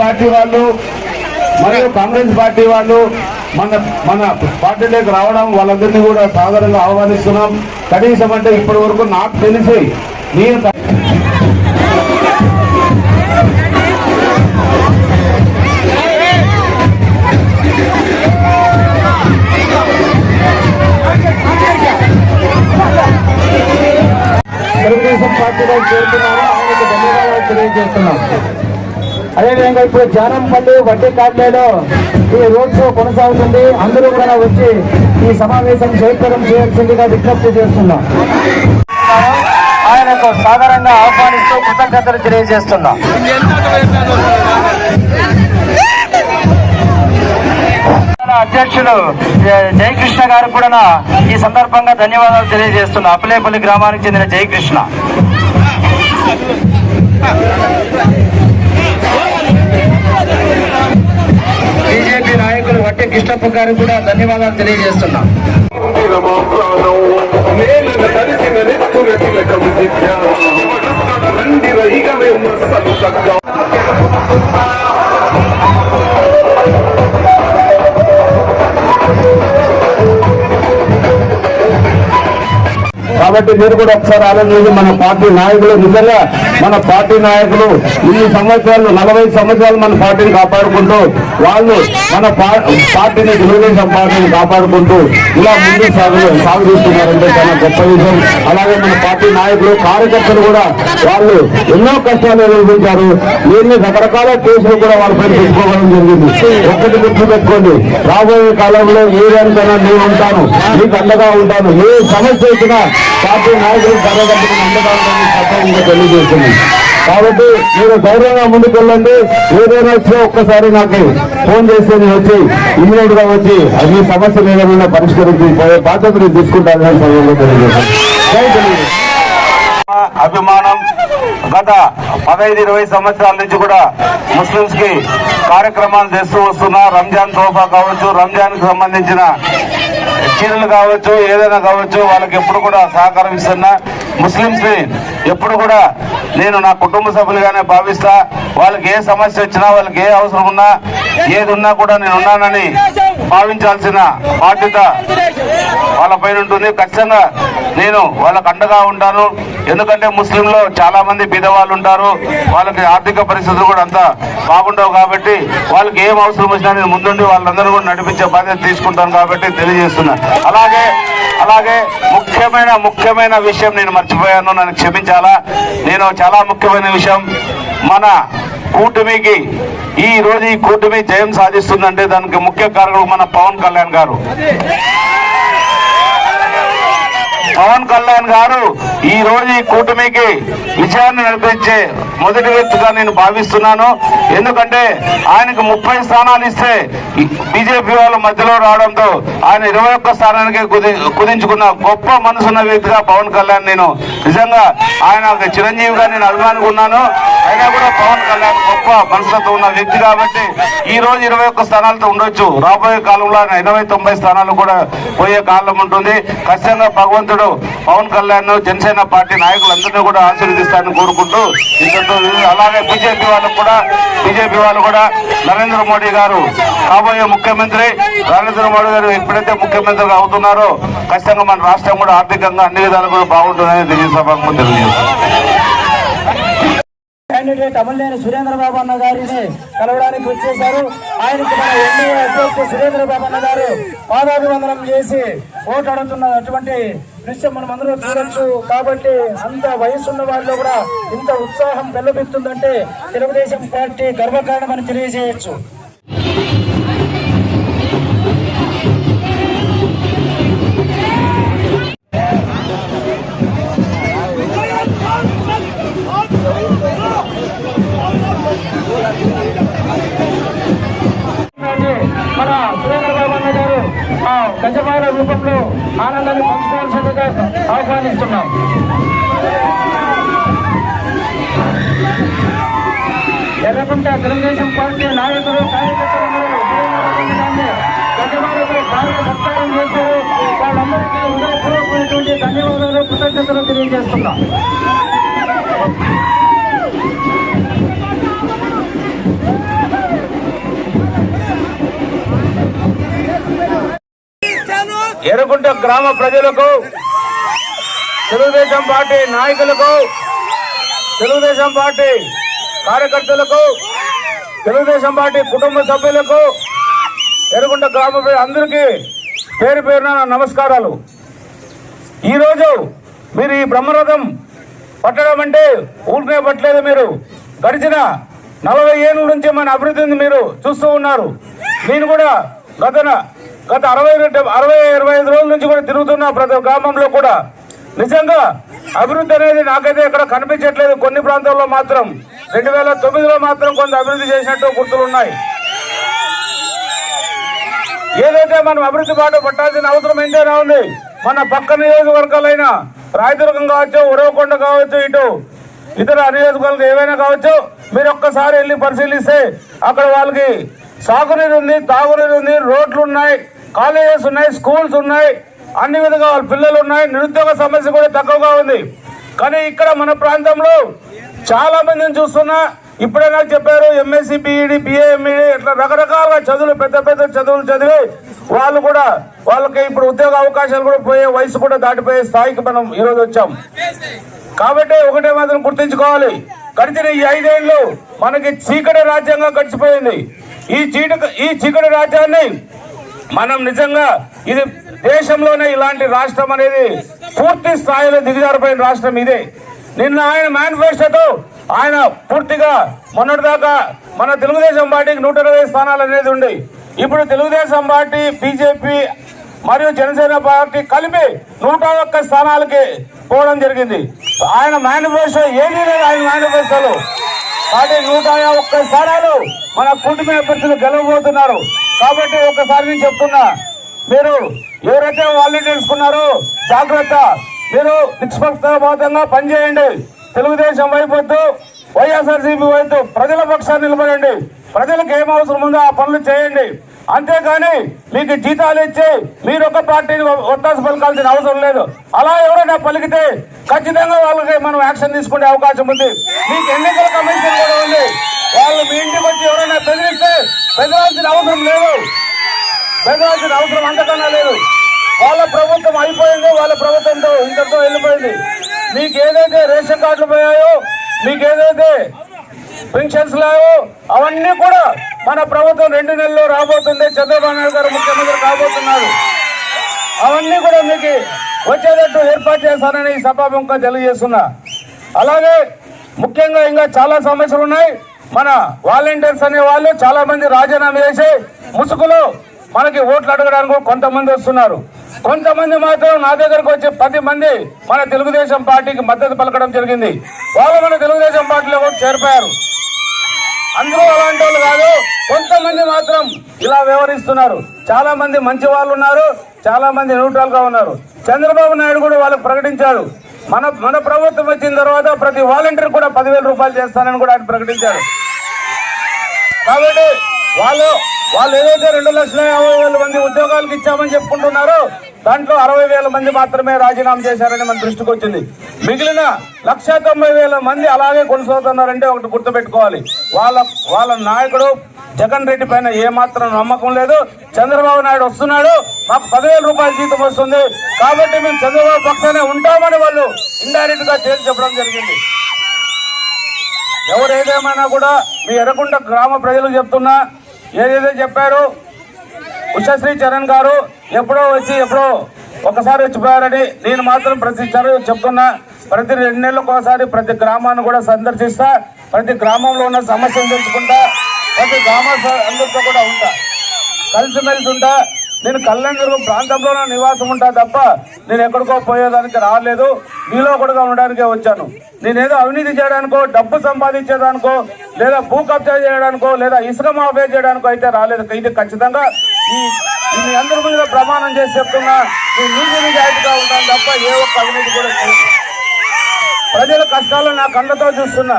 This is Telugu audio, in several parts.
పార్టీ వాళ్ళు మరియు కాంగ్రెస్ పార్టీ వాళ్ళు మన మన పార్టీలోకి రావడం వాళ్ళందరినీ కూడా సాధారణంగా ఆహ్వానిస్తున్నాం. కనీసం అంటే ఇప్పటి వరకు నాకు తెలిసి నేను తెలుగుదేశం పార్టీలో చేరుతున్నారో ఆయనకు ధన్యవాదాలు తెలియజేస్తున్నాం. అదేవిధంగా జానంపల్లి వడ్డీ ఈ రోడ్ షో కొనసాగుతుంది. అందరూ కూడా వచ్చి ఈ సమావేశం జయప్రదం చేయాల్సిందిగా విజ్ఞప్తి చేస్తున్నాం. ఆయనకు సాధారణంగా ఆహ్వానిస్తూ కృతజ్ఞతలు తెలియజేస్తున్నాం. అధ్యక్షుడు జ- జయకృష్ణ గారు కూడా ఈ సందర్భంగా ధన్యవాదాలు తెలియజేస్తున్నా. అప్పలేపల్లి గ్రామానికి చెందిన జయకృష్ణ. బీజేపీ నాయకులు వట్టి కృష్ణప్ప గారికి కూడా ధన్యవాదాలు తెలియజేస్తున్నాం. కాబట్టి మీరు కూడా ఒకసారి ఆలోచించి మన పార్టీ నాయకులు నిజంగా మన పార్టీ నాయకులు ఇన్ని సంవత్సరాలు నలభై సంవత్సరాలు మన పార్టీని కాపాడుకుంటూ వాళ్ళు మన పార్టీని తెలుగుదేశం పార్టీని కాపాడుకుంటూ ఇలా ముందు సాగు సాగుతున్నారంటే చాలా గొప్ప విషయం. అలాగే మన పార్టీ నాయకులు కార్యకర్తలు కూడా వాళ్ళు ఎన్నో కష్టాలు ఎదుర్కొంటారు ఎన్ని రకరకాల కేసులు కూడా వాళ్ళపై పెట్టుకోవడం జరిగింది. ఒక్కటి గుర్తు పెట్టుకోండి రాబోయే కాలంలో ఏదైనా నేను ఉంటాను. మీకు అండగా ఉంటాను. ఏ సమస్య వచ్చినా పార్టీ నాయకులు కార్యకర్తలకు అండగా ఉంటాను తెలియజేస్తుంది కాబట్టి మీరు ధైర్యంగా ముందుకెళ్ళండి. ఏదైనా వచ్చినా ఒక్కసారి నాకు ఫోన్ చేస్తే నేను వచ్చి ఇమ్మీడియట్గా వచ్చి అన్ని సమస్యలు ఏదైనా పరిష్కరించి పోయే బాధ్యత నేను తీసుకుంటానని సమయంలో తెలియజేస్తాను అభిమానం గత పదహైదు ఇరవై సంవత్సరాల నుంచి కూడా ముస్లింస్కి కార్యక్రమాలు చేస్తూ వస్తున్నా. రంజాన్ తోఫా కావచ్చు. రంజాన్కి సంబంధించిన చీరలు కావచ్చు ఏదైనా కావచ్చు వాళ్ళకి ఎప్పుడు కూడా సహకారం ఇస్తున్నా. ముస్లింస్ని ఎప్పుడు కూడా నేను నా కుటుంబ సభ్యులుగానే భావిస్తా. వాళ్ళకి ఏ సమస్య వచ్చినా వాళ్ళకి ఏ అవసరం ఉన్నా ఏది ఉన్నా కూడా నేను ఉన్నానని భావించాల్సిన బాధ్యత వాళ్ళ పైన ఉంటుంది. ఖచ్చితంగా నేను వాళ్ళకు అండగా ఉంటాను. ఎందుకంటే ముస్లింలో చాలా మంది బీదవాళ్ళు ఉంటారు. వాళ్ళకి ఆర్థిక పరిస్థితులు కూడా అంత బాగుండవు కాబట్టి వాళ్ళకి ఏం అవసరం వచ్చినా నేను ముందుండి వాళ్ళందరూ కూడా నడిపించే బాధ్యత తీసుకుంటాను కాబట్టి తెలియజేస్తున్నా. అలాగే అలాగే ముఖ్యమైన ముఖ్యమైన విషయం నేను మర్చిపోయాను నన్ను క్షమించాలా? నేను చాలా ముఖ్యమైన విషయం మన కూటమికి ఈ రోజు ఈ కూటమి జయం సాధిస్తుందంటే దానికి ముఖ్య కారణం మన పవన్ కళ్యాణ్ గారు. పవన్ కళ్యాణ్ గారు ఈ రోజు ఈ కూటమికి విజయాన్ని నడిపించే మొదటి వ్యక్తిగా నేను భావిస్తున్నాను. ఎందుకంటే ఆయనకు ముప్పై స్థానాలు ఇస్తే బీజేపీ వాళ్ళ మధ్యలో రావడంతో ఆయన ఇరవై ఒక్క స్థానానికి కుదించుకున్న గొప్ప మనసున్న వ్యక్తిగా పవన్ కళ్యాణ్ నేను నిజంగా ఆయన ఒక చిరంజీవిగా నేను అభిమానుకున్నాను. అయినా కూడా పవన్ కళ్యాణ్ గొప్ప ఉన్న వ్యక్తి కాబట్టి ఈ రోజు ఇరవై ఒక్క స్థానాలతో ఉండొచ్చు. రాబోయే కాలంలో ఆయన ఎనభై తొంభై స్థానాలు కూడా పోయే కాలం ఉంటుంది. ఖచ్చితంగా భగవంతుడు పవన్ కళ్యాణ్ జనసేన పార్టీ నాయకులందరినీ కూడా ఆశీర్వదిస్తారని కోరుకుంటూ ఇంతతో అలాగే బీజేపీ వాళ్ళకు కూడా బీజేపీ వాళ్ళు కూడా నరేంద్ర మోడీ గారు రాబోయే ముఖ్యమంత్రి నరేంద్ర మోడీ గారు ఎప్పుడైతే ముఖ్యమంత్రిగా అవుతున్నారో ఖచ్చితంగా మన రాష్ట్రం కూడా ఆర్థికంగా అన్ని విధాలు కూడా బాగుంటుందని తెలియజేసే తెలియజేస్తాం. క్యాండిడేట్ అమలేని సురేంద్రబాబు అన్న గారిని కలవడానికి వచ్చేశారు. ఆయనకి మన ఎన్డీఏ అధ్యక్షుడు సురేంద్రబాబు అన్న గారు పాదాభివందనం చేసి ఓటు అడుగుతున్నటువంటి దృశ్యం మనం అందరూ చూడొచ్చు. కాబట్టి అంత వయసున్న వారిలో కూడా ఇంత ఉత్సాహం వెల్లబెత్తుందంటే తెలుగుదేశం పార్టీ గర్వకారణమని తెలియజేయచ్చు. మన సురేంద్ర బాబు అన్న గారు ఆ గజమాల రూపంలో ఆనందాన్ని పంచుకోవాల్సిందిగా ఆహ్వానిస్తున్నాం. ఎర్రకుంట తెలుగుదేశం పార్టీ నాయకులు కార్యకర్తలందరూ సురేంద్ర భారీ సత్కారం చేశారు. వాళ్ళందరికీ హృదయపూర్వకమైనటువంటి ధన్యవాదాలు కృతజ్ఞతలు తెలియజేస్తున్నాం. గ్రామ ప్రజలకు తెలుగుదేశం పార్టీ నాయకులకు తెలుగుదేశం పార్టీ కార్యకర్తలకు తెలుగుదేశం పార్టీ కుటుంబ సభ్యులకు ఎరుగుంట గ్రామ అందరికీ పేరు పేరున నమస్కారాలు. ఈరోజు మీరు ఈ బ్రహ్మరథం పట్టడం అంటే ఊరికే పట్టలేదు మీరు. గడిచిన నలభై ఏళ్ళ నుంచి మన అభివృద్ధిని మీరు చూస్తూ ఉన్నారు. నేను కూడా గత గత అరవై రెండు- అరవై ఇరవై ఐదు రోజుల నుంచి కూడా తిరుగుతున్నా ప్రతి గ్రామంలో కూడా నిజంగా అభివృద్ధి అనేది నాకైతే ఇక్కడ కనిపించట్లేదు. కొన్ని ప్రాంతాల్లో మాత్రం రెండు వేల తొమ్మిదిలో మాత్రం కొంత అభివృద్ధి చేసినట్టు గుర్తులు ఉన్నాయి. ఏదైతే మనం అభివృద్ధి బాట పట్టాల్సిన అవసరం ఎంతైనా ఉంది మన పక్క నియోజకవర్గాలైన రాయదుర్గం కావచ్చు ఉరవకొండ కావచ్చు ఇటు ఇతర నియోజకవర్గాలు ఏవైనా కావచ్చు మీరు ఒక్కసారి వెళ్ళి పరిశీలిస్తే అక్కడ వాళ్ళకి సాగునీరు ఉంది తాగునీరు ఉంది రోడ్లు ఉన్నాయి. కాలేజెస్ ఉన్నాయి స్కూల్స్ ఉన్నాయి అన్ని విధంగా వాళ్ళ పిల్లలు ఉన్నాయి. నిరుద్యోగ సమస్య కూడా తక్కువగా ఉంది. కానీ ఇక్కడ మన ప్రాంతంలో చాలా మందిని చూస్తున్నా. ఇప్పుడే నాకు చెప్పారు ఎంఎస్సి బిఈడి బిఏఎంఈడి ఇట్లా రకరకాల చదువులు పెద్ద పెద్ద చదువులు చదివి వాళ్ళు కూడా వాళ్ళకి ఇప్పుడు ఉద్యోగ అవకాశాలు కూడా పోయే వయసు కూడా దాటిపోయే స్థాయికి మనం ఈరోజు వచ్చాం. కాబట్టి ఒకటే మాత్రం గుర్తించుకోవాలి. గడిచిన ఈ ఐదేళ్ళు మనకి చీకటి రాజ్యంగా గడిచిపోయింది. ఈ చీట ఈ చీకటి రాజ్యాన్ని మనం నిజంగా ఇది దేశంలోనే ఇలాంటి రాష్ట్రం అనేది పూర్తి స్థాయిలో దిగజారిపోయిన రాష్ట్రం ఇదే. నిన్న ఆయన మేనిఫెస్టోతో ఆయన పూర్తిగా మొన్నటిదాకా మన తెలుగుదేశం పార్టీకి నూట ఇరవై స్థానాలు అనేది ఉంది ఇప్పుడు తెలుగుదేశం పార్టీ బీజేపీ మరియు జనసేన పార్టీ కలిపి నూట ఒక్క స్థానాలకి పోవడం జరిగింది. ఆయన మేనిఫెస్టో ఏమీ లేదు ఆయన మేనిఫెస్టోలో కాబట్టి నూట ఒక్క స్థానాలు మన కూటమి అభ్యర్థులు గెలవబోతున్నారు. కాబట్టి ఒకసారి నేను చెప్తున్నా మీరు ఎవరైతే వాలంటీర్స్ ఉన్నారో జాగ్రత్త. మీరు నిష్పక్షపాతంగా పనిచేయండి. తెలుగుదేశం వైపు వద్దు వైఎస్ఆర్సీపీ వైపు ప్రజల పక్షాన్ని నిలబడండి. ప్రజలకు ఏం అవసరం ఉందో ఆ పనులు చేయండి. అంతేకాని మీకు జీతాలు ఇచ్చి మీరు ఒక పార్టీని ఒత్తాసు పలకాల్సిన అవసరం లేదు. అలా ఎవరైనా పలికితే ఖచ్చితంగా వాళ్ళకి మనం యాక్షన్ తీసుకునే అవకాశం ఉంది. మీకు ఎన్నికల కమిషన్ కూడా ఉంది. వాళ్ళు మీ ఇంటికి వచ్చి ఎవరైనా బెదిరిస్తే బెదరాల్సిన అవసరం లేదు. బెదరాల్సిన అవసరం అంతకన్నా లేదు. వాళ్ళ ప్రభుత్వం అయిపోయింది వాళ్ళ ప్రభుత్వంతో ఇంతతో వెళ్ళిపోయింది. మీకు ఏదైతే రేషన్ కార్డులు పోయాయో మీకు ఏదైతే పెన్షన్స్ లేవు అవన్నీ కూడా మన ప్రభుత్వం రెండు నెలల్లో రాబోతుంది. చంద్రబాబు నాయుడు గారు ముఖ్యమంత్రి కాబోతున్నారు. అవన్నీ కూడా మీకు వచ్చేటట్టు ఏర్పాటు చేస్తానని ఈ సభాముఖంగా తెలియజేస్తున్నా. అలాగే ముఖ్యంగా ఇంకా చాలా సమస్యలు ఉన్నాయి. మన వాలంటీర్స్ అనే వాళ్ళు చాలా మంది రాజీనామా చేసి ముసుగులో మనకి ఓట్లు అడగడానికి కొంతమంది వస్తున్నారు. కొంతమంది మాత్రం నా దగ్గరకు వచ్చి పది మంది మన తెలుగుదేశం పార్టీకి మద్దతు పలకడం జరిగింది. వాళ్ళు మన తెలుగుదేశం పార్టీలో కూడా చేరిపోయారు. అందరూ అలాంటి వాళ్ళు కాదు. కొంతమంది మాత్రం ఇలా వ్యవహరిస్తున్నారు. చాలా మంది మంచి వాళ్ళు ఉన్నారు. చాలా మంది న్యూట్రల్గా ఉన్నారు. చంద్రబాబు నాయుడు కూడా వాళ్ళు ప్రకటించాడు. మన మన ప్రభుత్వం వచ్చిన తర్వాత ప్రతి వాలంటీర్ కూడా పదివేల రూపాయలు చేస్తానని కూడా ఆయన ప్రకటించారు కాబట్టి వాళ్ళు వాళ్ళు ఏదైతే రెండు లక్షల యాభై వేల మంది ఉద్యోగాలకు ఇచ్చామని చెప్పుకుంటున్నారో దాంట్లో అరవై వేల మంది మాత్రమే రాజీనామా చేశారని మన దృష్టికి వచ్చింది. మిగిలిన లక్ష తొంభై వేల మంది అలాగే కొనసాగుతున్నారంటే ఒకటి గుర్తుపెట్టుకోవాలి. వాళ్ళ వాళ్ళ నాయకుడు జగన్ రెడ్డి పైన ఏమాత్రం నమ్మకం లేదు. చంద్రబాబు నాయుడు వస్తున్నాడు. మాకు పదివేల రూపాయల జీతం వస్తుంది. కాబట్టి మేము చంద్రబాబు పక్కనే ఉంటామని వాళ్ళు ఇండైరెక్ట్గా తేల్చి చెప్పడం జరిగింది. ఎవరు ఏదేమైనా కూడా మీ ఎర్రకుంట గ్రామ ప్రజలకు చెప్తున్నా ఏదైతే చెప్పారో ఉషశ్రీ చరణ్ గారు ఎప్పుడో వచ్చి ఎప్పుడో ఒకసారి వచ్చిపోయారని నేను మాత్రం ప్రతి చదువు చెప్తున్నా. ప్రతి రెండు నెలలకు ఒకసారి ప్రతి గ్రామాన్ని కూడా సందర్శిస్తా. ప్రతి గ్రామంలో ఉన్న సమస్యలు తెలుసుకుంటా. ప్రతి గ్రామ అందరితో కూడా ఉంటా. కలిసిమెలిసి ఉంటా. నేను కళ్యాణదుర్గం ప్రాంతంలో నా నివాసం ఉంటా తప్ప నేను ఎక్కడికో పోయేదానికి రాలేదు. మీలో కూడా ఉండడానికే వచ్చాను. నేనేదో అవినీతి చేయడానికో డబ్బు సంపాదించేదానికో లేదా భూ కబ్జా చేయడానికో లేదా ఇసుక మాఫే చేయడానికో అయితే రాలేదు. ఇది ఖచ్చితంగా ఈ మీ అందరి మీద ప్రమాణం చేసి చెప్తున్నా. నేను నీతి నిజాయితీగా ఉంటాను తప్ప ఏ ఒక్క అవినీతి కూడా ప్రజల కష్టాలు నా కళ్ళతో చూస్తున్నా.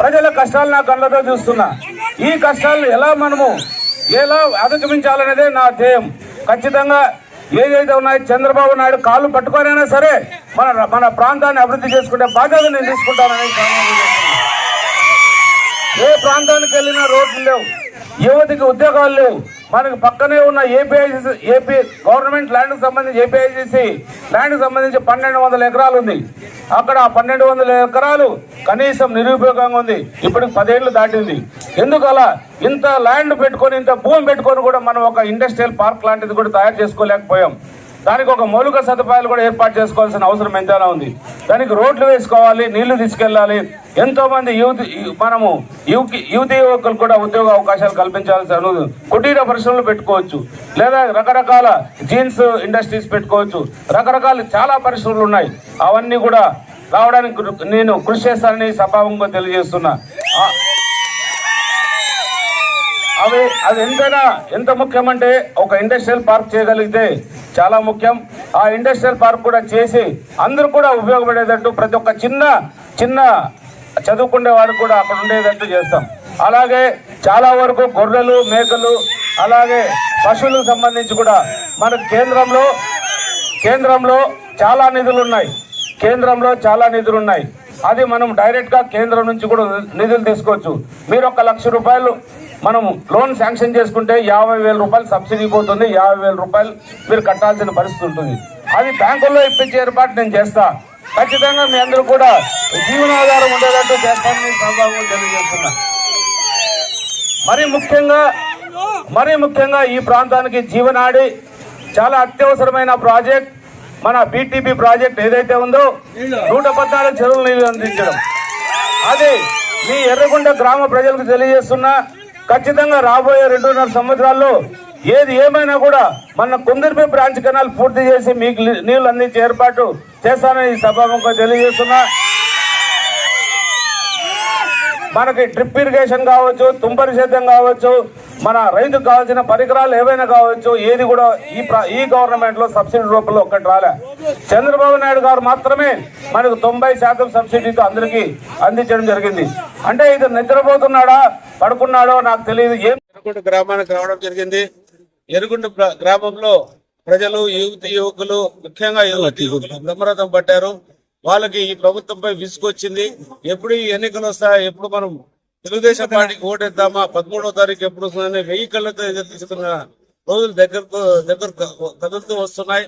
ప్రజల కష్టాలు నా కళ్ళతో చూస్తున్నా. ఈ కష్టాలను ఎలా మనము ఎలా అధిగమించాలనేదే నా ధ్యేయం. ఖచ్చితంగా ఏదైతే ఉన్నాయో చంద్రబాబు నాయుడు కాళ్ళు పట్టుకోనైనా సరే మన మన ప్రాంతాన్ని అభివృద్ధి చేసుకునే బాధ్యత నేను తీసుకుంటానని ఏ ప్రాంతానికి వెళ్ళినా రోడ్లు లేవు యువతికి ఉద్యోగాలు లేవు. మనకి పక్కనే ఉన్న ఏపీఐసి ఏపీ గవర్నమెంట్ ల్యాండ్కి సంబంధించి ఏపీఐసిసి ల్యాండ్కి సంబంధించి పన్నెండు వందల ఎకరాలు ఉంది. అక్కడ ఆ పన్నెండు వందల ఎకరాలు కనీసం నిరుపయోగంగా ఉంది. ఇప్పుడు పదేళ్ళు దాటింది. ఎందుకు అలా ఇంత ల్యాండ్ పెట్టుకొని ఇంత భూమి పెట్టుకొని కూడా మనం ఒక ఇండస్ట్రియల్ పార్క్ లాంటిది కూడా తయారు చేసుకోలేకపోయాం. దానికి ఒక మౌలిక సదుపాయాలు కూడా ఏర్పాటు చేసుకోవాల్సిన అవసరం ఎంతైనా ఉంది. దానికి రోడ్లు వేసుకోవాలి నీళ్ళు తీసుకెళ్ళాలి. ఎంతో మంది మనము యువకి యువతి యువకులు కూడా ఉద్యోగ అవకాశాలు కల్పించాల్సిన ఉంది. కుటీర పరిశ్రమలు పెట్టుకోవచ్చు. లేదా రకరకాల జీన్స్ ఇండస్ట్రీస్ పెట్టుకోవచ్చు. రకరకాల చాలా పరిశ్రమలు ఉన్నాయి. అవన్నీ కూడా రావడానికి నేను కృషి చేస్తానని సభావంగా తెలియజేస్తున్నా. అవి అది ఎంతైనా ఎంత ముఖ్యమంటే ఒక ఇండస్ట్రియల్ పార్క్ చేయగలిగితే చాలా ముఖ్యం. ఆ ఇండస్ట్రియల్ పార్క్ కూడా చేసి అందరూ కూడా ఉపయోగపడేటట్టు ప్రతి ఒక్క చిన్న చిన్న చదువుకునే వాడు కూడా అక్కడ ఉండేటట్టు చేస్తాం. అలాగే చాలా వరకు గొర్రెలు మేకలు అలాగే పశువులకు సంబంధించి కూడా మనకు కేంద్రంలో కేంద్రంలో చాలా నిధులు ఉన్నాయి. కేంద్రంలో చాలా నిధులు ఉన్నాయి. అది మనం డైరెక్ట్గా కేంద్రం నుంచి కూడా నిధులు తీసుకోవచ్చు. మీరు ఒక లక్ష రూపాయలు మనం లోన్ శాంక్షన్ చేసుకుంటే యాభై వేల రూపాయలు సబ్సిడీ పోతుంది యాభై వేల రూపాయలు మీరు కట్టాల్సిన పరిస్థితి ఉంటుంది. అది బ్యాంకుల్లో ఇప్పించే ఏర్పాటు నేను చేస్తా. ఖచ్చితంగా మీ అందరూ కూడా జీవనాధారం ఉండేటట్టు చేస్తానని సందర్భంగా తెలియజేస్తున్నా. మరి ముఖ్యంగా మరీ ముఖ్యంగా ఈ ప్రాంతానికి జీవనాడి చాలా అత్యవసరమైన ప్రాజెక్ట్ మన బీటీపీ ప్రాజెక్ట్ ఏదైతే ఉందో నూట పద్నాలుగు చెరువులు నీళ్ళు అందించడం. అది మీ ఎర్రగొండ గ్రామ ప్రజలకు తెలియజేస్తున్నా ఖచ్చితంగా రాబోయే రెండున్నర సంవత్సరాల్లో ఏది ఏమైనా కూడా మన కుందర్పి బ్రాంచ్ కెనాల్ పూర్తి చేసి మీకు నీళ్ళు నీళ్ళు అందించే ఏర్పాటు చేస్తానని ఈ సభాముఖంగా తెలియజేస్తున్నా. మనకి డ్రిప్ ఇరిగేషన్ కావచ్చు తుంపరి సేద్యం కావచ్చు మన రైతుకు కావాల్సిన పరికరాలు ఏవైనా కావచ్చు ఏది కూడా ఈ ఈ గవర్నమెంట్లో సబ్సిడీ రూపంలో ఒక్కటి రాలే. చంద్రబాబు నాయుడు గారు మాత్రమే మనకు తొంభై శాతం సబ్సిడీతో అందరికీ అందించడం జరిగింది. అంటే ఇది నిద్రపోతున్నాడా పడుకున్నాడో నాకు తెలియదు. ఏం ఎరుగుంట గ్రామానికి రావడం జరిగింది. ఎరుగుంట గ్రామంలో ప్రజలు యువతి యువకులు ముఖ్యంగా యువకులు బ్రహ్మరథం పట్టారు. వాళ్ళకి ఈ ప్రభుత్వంపై విసుగొచ్చింది. ఎప్పుడు ఈ ఎన్నికలు వస్తాయి ఎప్పుడు మనం తెలుగుదేశం పార్టీకి ఓటేద్దామా? పదమూడో తారీఖు ఎప్పుడు వస్తుందని వెయ్యి కళ్ళతో ఎదురు తీసుకున్న రోజులు దగ్గరతో దగ్గర కదులుతూ వస్తున్నాయి.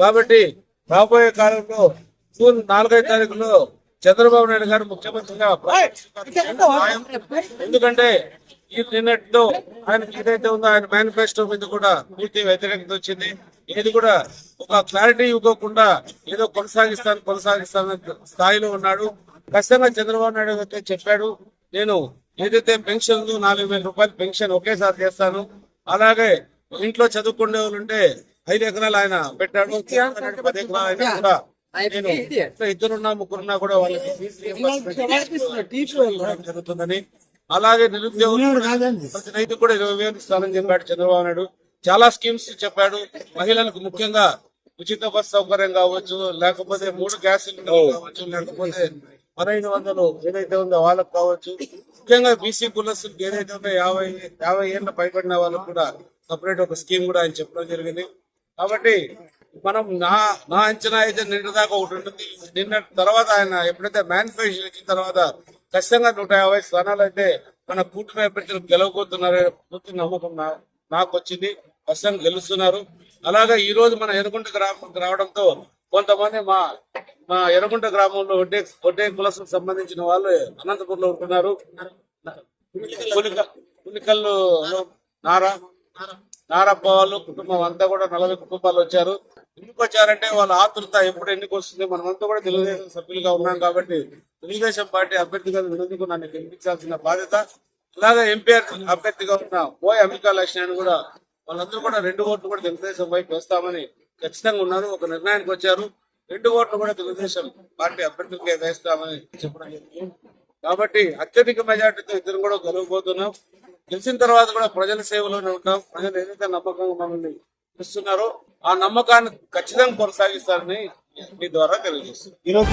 కాబట్టి రాబోయే కాలంలో జూన్ నాలుగైదు తారీఖులో చంద్రబాబు నాయుడు గారు ముఖ్యమంత్రిగా ఎందుకంటే ఈ నిన్నటితో ఆయన ఏదైతే ఉందో ఆయన మేనిఫెస్టో మీద కూడా పూర్తి వ్యతిరేకత వచ్చింది. ఏది కూడా ఒక క్లారిటీ ఇవ్వకుండా ఏదో కొనసాగిస్తాను కొనసాగిస్తాను స్థాయిలో ఉన్నాడు. ఖచ్చితంగా చంద్రబాబు నాయుడు అయితే చెప్పాడు. నేను ఏదైతే పెన్షన్ నాలుగు వేల రూపాయల పెన్షన్ ఒకేసారి చేస్తాను. అలాగే ఇంట్లో చదువుకునే వాళ్ళు ఉంటే ఐదు ఎకరాలు ఆయన పెట్టాడు పది ఎకరాలు ఆయన కూడా నేను ఇద్దరున్నా ముగ్గురున్నా కూడా వాళ్ళకి జరుగుతుందని. అలాగే నిరుద్యోగులు ప్రతి రైతు కూడా ఇరవై వేలు ఇస్తానని చెప్పాడు చంద్రబాబు నాయుడు. చాలా స్కీమ్స్ చెప్పాడు. మహిళలకు ముఖ్యంగా ఉచిత బస్ సౌకర్యం కావచ్చు లేకపోతే మూడు గ్యాస్ సిలిండర్లు కావచ్చు లేకపోతే పదహైదు వందలు ఏదైతే ఉందో వాళ్ళకు కావచ్చు. ముఖ్యంగా బీసీ కులస్తులకు ఏదైతే ఉందో యాభై యాభై ఏళ్ళ పైబడిన వాళ్ళకు కూడా సపరేట్ ఒక స్కీమ్ కూడా ఆయన చెప్పడం జరిగింది. కాబట్టి మనం నా నా అంచనా అయితే నిన్న దాకా ఒకటి ఉంటుంది. నిన్న తర్వాత ఆయన ఎప్పుడైతే మేనిఫెస్టో ఇచ్చిన తర్వాత ఖచ్చితంగా నూట యాభై స్థానాలు అయితే మన కూటమి అభ్యర్థులు గెలవబోతున్నారే పూర్తి నమ్మకం నా- నాకు వచ్చింది. ఖచ్చితంగా గెలుస్తున్నారు. అలాగే ఈ రోజు మన ఎనుగుంటకు రావడంతో కొంతమంది మా మా ఎర్రగుంట గ్రామంలో ఒడ్డే ఒడ్డే కులసుకు సంబంధించిన వాళ్ళు అనంతపురంలో ఉంటున్నారు. పులికల్లు నారా నారప్ప వాళ్ళు కుటుంబం అంతా కూడా నలభై కుటుంబాలు వచ్చారు. ఎందుకు వచ్చారంటే వాళ్ళ ఆతృత ఎప్పుడు ఎన్నిక వస్తుంది మనమంతా కూడా తెలుగుదేశం సభ్యులుగా ఉన్నాం కాబట్టి తెలుగుదేశం పార్టీ అభ్యర్థిగా వినందుకు నన్ను గెలిపించాల్సిన బాధ్యత. అలాగే ఎంపీ అభ్యర్థిగా ఉన్న పోయి అంబికా లక్ష్మణ్ కూడా వాళ్ళందరూ కూడా రెండు ఓట్లు కూడా తెలుగుదేశం వైపు వేస్తామని ఖచ్చితంగా ఉన్నారు. ఒక నిర్ణయానికి వచ్చారు. రెండు ఓట్లు కూడా తెలుగుదేశం పార్టీ అభ్యర్థులకే వేస్తామని చెప్పడం జరిగింది. కాబట్టి అత్యధిక మెజార్టీతో ఇద్దరు కూడా గెలవబోతున్నాం. గెలిచిన తర్వాత కూడా ప్రజల సేవలోనే ఉంటాం. ప్రజలు ఏదైతే నమ్మకం మమ్మల్ని ఇస్తున్నారో ఆ నమ్మకాన్ని ఖచ్చితంగా కొనసాగిస్తారని మీ ద్వారా తెలియజేస్తున్నాం.